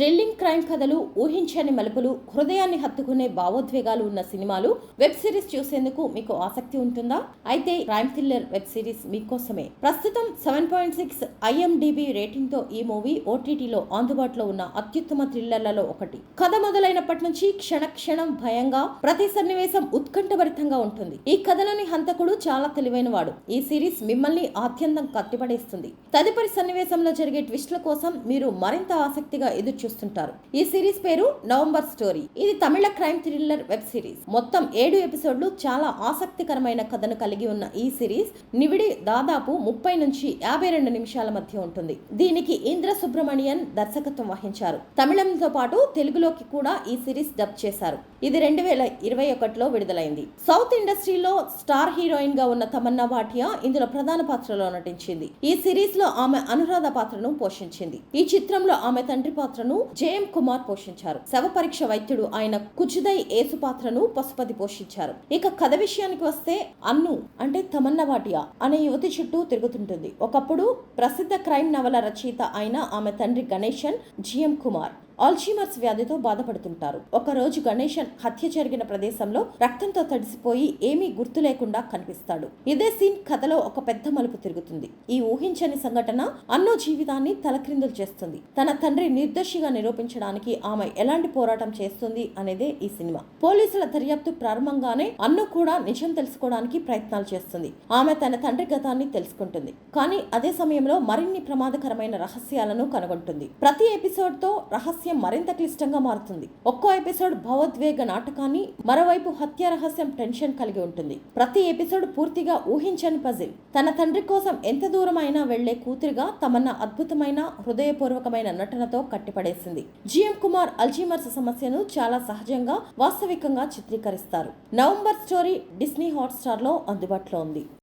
drilling crime కథలు ఊహించని మలుపులు హృదయాన్ని హత్తుకునే భావోద్వేగాలు ఉన్న సినిమాలు వెబ్ సిరీస్ చూసేందుకు మీకు ఆసక్తి ఉంటుందా? అయితే క్రైమ్ థ్రిల్లర్ వెబ్ సిరీస్ మీకోసమే. ప్రస్తుతం సెవెన్ పాయింట్ సిక్స్ ఐఎండిబి రేటింగ్తో ఈ మూవీ ఓటీటీలో అందుబాటులో ఉన్న అత్యుత్తమ థ్రిల్లర్లలో ఒకటి. కథ మొదలైనప్పటి నుంచి క్షణ క్షణం భయంగా ప్రతి సన్నివేశం ఉత్కంఠభరితంగా ఉంటుంది. ఈ కథలోని హంతకుడు చాలా తెలివైనవాడు. ఈ సిరీస్ మిమ్మల్ని అత్యంతం కట్టిపడేస్తుంది. తదుపరి సన్నివేశంలో జరిగే ట్విస్ట్ల కోసం మీరు మరింత ఆసక్తిగా ఎదురు చూస్తుంటారు ఈ సిరీస్ పేరు నవంబర్ స్టోరీ. ఇది తమిళ క్రైమ్ థ్రిల్లర్ వెబ్ సిరీస్. మొత్తం ఏడు ఎపిసోడ్లు చాలా ఆసక్తికరమైన కథను కలిగి ఉన్న ఈ సిరీస్ నివిడి దాదాపు ముప్పై నుంచి యాభై రెండు నిమిషాల మధ్య ఉంటుంది. దీనికి ఇంద్ర సుబ్రమణియన్ దర్శకత్వం వహించారు. తమిళంతో పాటు తెలుగులోకి కూడా ఈ సిరీస్ డబ్ చేశారు. ఇది రెండు వేల ఇరవై ఒకటిలో విడుదలైంది. సౌత్ ఇండస్ట్రీలో స్టార్ హీరోయిన్గా ఉన్న తమన్నా భాటియా ఇందులో ప్రధాన పాత్రలో నటించింది. ఈ సిరీస్లో ఆమె అనురాధ పాత్రను పోషించింది. ఈ చిత్రంలో ఆమె తండ్రి పాత్రను ప్రేమ్ కుమార్ పోషించారు. శవ పరీక్ష వైద్యుడు ఆయన కుచుదై ఏసు పాత్రను పశుపతి పోషించారు. ఇక కథ విషయానికి వస్తే అన్ను అంటే తమన్నా భాటియా అనే యువతి చుట్టూ తిరుగుతుంటుంది. ఒకప్పుడు ప్రసిద్ధ క్రైమ్ నవల రచయిత అయిన ఆమె తండ్రి గణేశన్ జిఎం కుమార్. ఆల్షీమర్స్ వ్యాధితో బాధపడుతుంటారు. ఒక రోజు గణేశన్ హత్య జరిగిన ప్రదేశంలో రక్తంతో తడిసిపోయి ఏమీ గుర్తు లేకుండా కనిపిస్తాడు. ఇదే సీన్ కథలో ఒక పెద్ద మలుపు తిరుగుతుంది. ఈ ఊహించని సంఘటన అన్నో జీవితాన్ని తలక్రిందులు చేస్తుంది. తన తండ్రి నిర్దోషిగా నిరూపించడానికి ఆమె ఎలాంటి పోరాటం చేస్తుంది అనేదే ఈ సినిమా. పోలీసుల దర్యాప్తు ప్రారంభంగానే అన్ను కూడా నిజం తెలుసుకోవడానికి ప్రయత్నాలు చేస్తుంది. ఆమె తన తండ్రి గతాన్ని తెలుసుకుంటుంది. కానీ అదే సమయంలో మరిన్ని ప్రమాదకరమైన రహస్యాలను కనుగొంటుంది. ప్రతి ఎపిసోడ్తో రహస్యం మరింత క్లిష్టంగా మారుతుంది. ఒక్కో ఎపిసోడ్ భావోద్వేగ నాటకాన్ని మరోవైపు హత్య రహస్యం టెన్షన్ కలిగి ఉంటుంది. ప్రతి ఎపిసోడ్ పూర్తిగా ఊహించని పజిల్. తన తండ్రి కోసం ఎంత దూరం అయినా వెళ్ళే కూతురిగా తమన్న అద్భుతమైన హృదయపూర్వకమైన నటనతో కట్టిపడేసింది. జిఎం కుమార్ అల్జీమర్స్ సమస్యను చాలా సహజంగా వాస్తవికంగా చిత్రీకరిస్తారు. నవంబర్ స్టోరీ డిస్నీ హాట్స్టార్లో అందుబాటులో ఉంది.